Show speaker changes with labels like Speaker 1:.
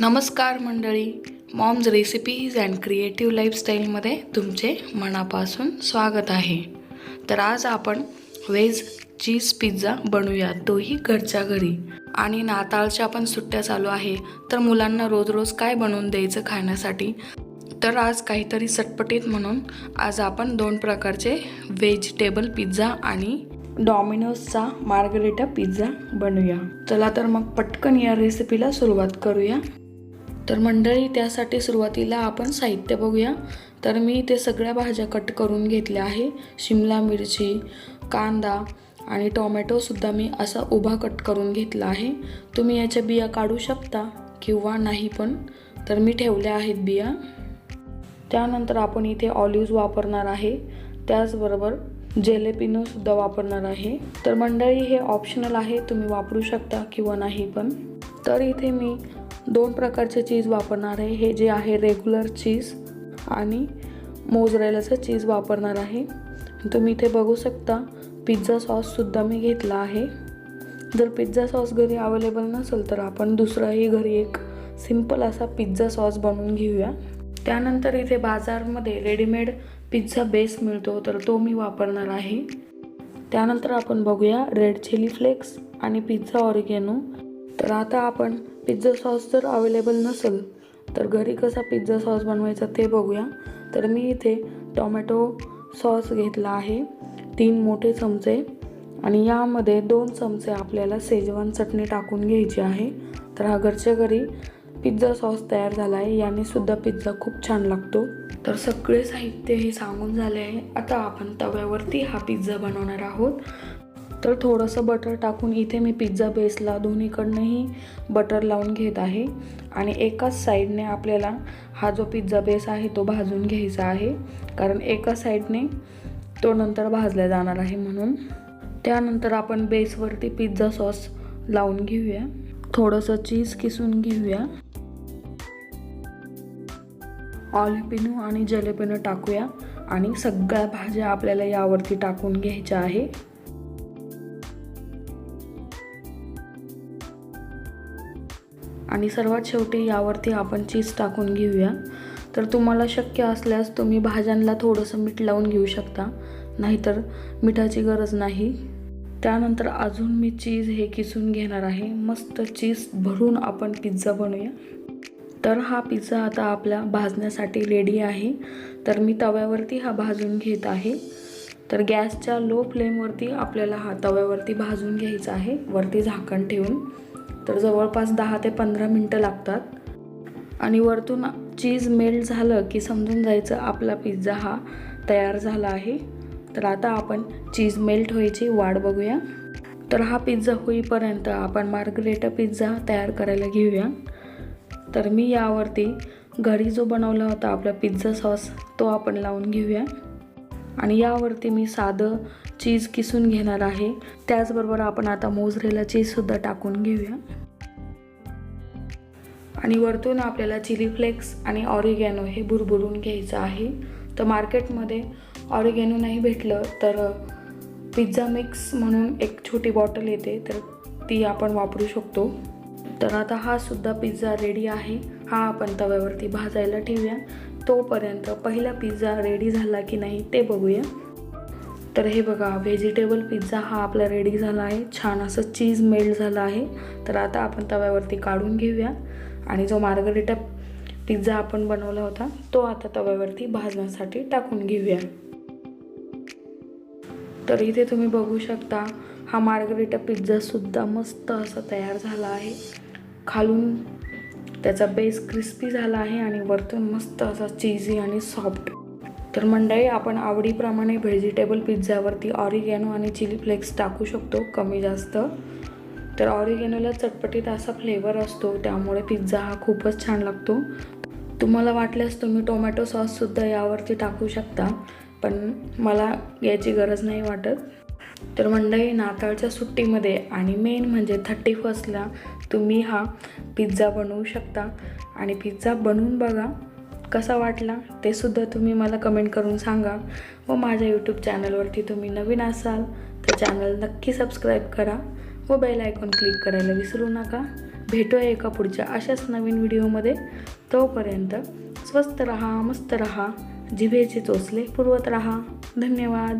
Speaker 1: नमस्कार मंडळी. Moms recipes and creative लाईफस्टाईलमध्ये तुमचे मनापासून स्वागत आहे. तर आज आपण व्हेज चीज पिझ्झा बनवूया. तोही घरच्या घरी. आणि नाताळच्या पण सुट्ट्या चालू आहे. तर मुलांना रोज रोज काय बनवून द्यायचं खाण्यासाठी? तर आज काहीतरी चटपटीत म्हणून आज आपण दोन प्रकारचे व्हेजिटेबल पिझ्झा आणि डॉमिनोजचा मार्गरेटा पिझ्झा बनवूया. चला तर मग पटकन या रेसिपीला सुरुवात करूया. तर मंडळी त्यासाठी सुरुवातीला आपण साहित्य बघूया. तर मी ते सगळ्या भाज्या कट करून घेतल्या आहे. शिमला मिरची कांदा आणि टोमॅटोसुद्धा मी असा उभा कट करून घेतला आहे. तुम्ही याच्या बिया काढू शकता किंवा नाही पण. तर मी ठेवल्या आहेत बिया. त्यानंतर आपण इथे ऑलिव्ज वापरणार आहे. त्याचबरोबर जेलेपिनोसुद्धा वापरणार आहे. तर मंडळी हे ऑप्शनल आहे. तुम्ही वापरू शकता किंवा नाही पण. तर इथे मी दोन प्रकारचे चीज वापरणार आहे. हे जे आहे रेग्युलर चीज आणि मोजरेलाचं चीज वापरणार आहे. तुम्ही इथे बघू शकता पिझ्झा सॉससुद्धा मी घेतला आहे. जर पिझ्झा सॉस घरी अवेलेबल नसेल तर आपण दुसराही घरी एक सिंपल असा पिझ्झा सॉस बनवून घेऊया. त्यानंतर इथे बाजारमध्ये रेडीमेड पिझ्झा बेस मिळतो तर तो मी वापरणार आहे. त्यानंतर आपण बघूया रेड चिली फ्लेक्स आणि पिझ्झा ऑरिगेनो तर आता आपण पिझ्झा सॉस जर अवेलेबल नसेल तर घरी कसा पिझ्झा सॉस बनवायचा ते बघूया. तर मी इथे टोमॅटो सॉस घेतला आहे तीन मोठे चमचे. आणि यामध्ये दोन चमचे आपल्याला सेजवान चटणी टाकून घ्यायची आहे. तर हा घरच्या घरी पिझ्झा सॉस तयार झाला आहे याने सुद्धा पिझ्झा खूप छान लागतो. तर सगळे साहित्य हे सांगून झाले आहे. आता आपण तव्यावरती हा पिझ्झा बनवणार आहोत. तर थोडंसं बटर टाकून इथे मी पिझ्झा बेसला दोन्हीकडनंही बटर लावून घेत आहे. आणि एकाच साईडने आपल्याला हा जो पिझ्झा बेस आहे तो भाजून घ्यायचा आहे. कारण एका साईडने तो नंतर भाजला जाणार आहे म्हणून. त्यानंतर आपण बेसवरती पिझ्झा सॉस लावून घेऊया. थोडंसं चीज किसून घेऊया. ऑलिपिनो आणि जलेपिनो टाकूया. आणि सगळ्या भाज्या आपल्याला यावरती टाकून घ्यायच्या आहे. आणि सर्वात शेवटी यावरती आपण चीज टाकून घेऊया. तर तुम्हाला शक्य असल्यास तुम्ही भाज्यांना थोडंसं मीठ लावून घेऊ शकता नाहीतर मिठाची गरज नाही. त्यानंतर अजून मी चीज हे किसून घेणार आहे. मस्त चीज भरून आपण पिझ्झा बनवूया. तर हा पिझ्झा आता आपल्या भाजण्यासाठी रेडी आहे. तर मी तव्यावरती हा भाजून घेत आहे. तर गॅसच्या लो फ्लेमवरती आपल्याला हा तव्यावरती भाजून घ्यायचा आहे. वरती झाकण ठेवून. तर जवळपास दहा ते पंधरा मिनटं लागतात. आणि वरतून चीज मेल्ट झालं की समजून जायचं आपला पिझ्झा हा तयार झाला आहे. तर आता आपण चीज मेल्ट व्हायची वाट बघूया. तर हा पिझ्झा होईपर्यंत आपण मार्गरेटा पिझ्झा तयार करायला घेऊया. तर मी यावरती घरी जो बनवला होता आपला पिझ्झा सॉस तो आपण लावून घेऊया. आणि यावरती मी साधं चीज किसून घेणार आहे. त्याचबरोबर आपण आता मोजरेला चीजसुद्धा टाकून घेऊया. आणि वरतून आपल्याला चिली फ्लेक्स आणि ऑरिगॅनो हे भुरभुरून घ्यायचं आहे. तर मार्केटमध्ये ऑरिगॅनो नाही भेटलं तर पिझ्झा मिक्स म्हणून एक छोटी बॉटल येते तर ती आपण वापरू शकतो. तर आता हा सुद्धा पिझ्झा रेडी आहे. हा आपण तव्यावरती भाजायला ठेवूया. तोपर्यंत पहिला पिझ्झा रेडी झाला की नाही ते बघूया. तर हे बघा व्हेजिटेबल पिझ्झा हा आपला रेडी झाला आहे. छान असं चीज मेल्ट झालं आहे. तर आता आपण तव्यावरती काढून घेऊया. आणि जो मार्गरेटा पिझ्झा आपण बनवला होता तो आता तव्यावरती भाजण्यासाठी टाकून घेऊया. तर इथे तुम्ही बघू शकता हा मार्गरेटा पिझ्झासुद्धा मस्त असा तयार झाला आहे. खालून त्याचा बेस क्रिस्पी झाला आहे आणि वरतून मस्त असा चीजी आणि सॉफ्ट तर मंडळी आपण आवडीप्रमाणे व्हेजिटेबल पिझ्झावरती ऑरिगॅनो आणि चिली फ्लेक्स टाकू शकतो कमी जास्त. तर ऑरिगॅनोला चटपटीत असा फ्लेवर असतो त्यामुळे पिझ्झा हा खूपच छान लागतो. तुम्हाला वाटल्यास तुम्ही टोमॅटो सॉससुद्धा यावरती टाकू शकता पण मला याची गरज नाही वाटत. तर मंडळी नाताळच्या सुट्टीमध्ये आणि मेन म्हणजे थर्टी फर्स्टला तुम्ही हा पिझ्झा बनवू शकता. आणि पिझ्झा बनवून बघा कसा वाटला ते सुद्धा तुम्ही मला कमेंट करून सांगा. व माझ्या यूट्यूब चॅनलवरती तुम्ही नवीन असाल तर चॅनल नक्की सबस्क्राईब करा. व बेल आयकॉन क्लिक करायला विसरू नका. भेटूया एका पुढच्या अशाच नवीन व्हिडिओमध्ये तोपर्यंत स्वस्त रहा मस्त रहा. जिभेचे चोचले पुरवत रहा. धन्यवाद.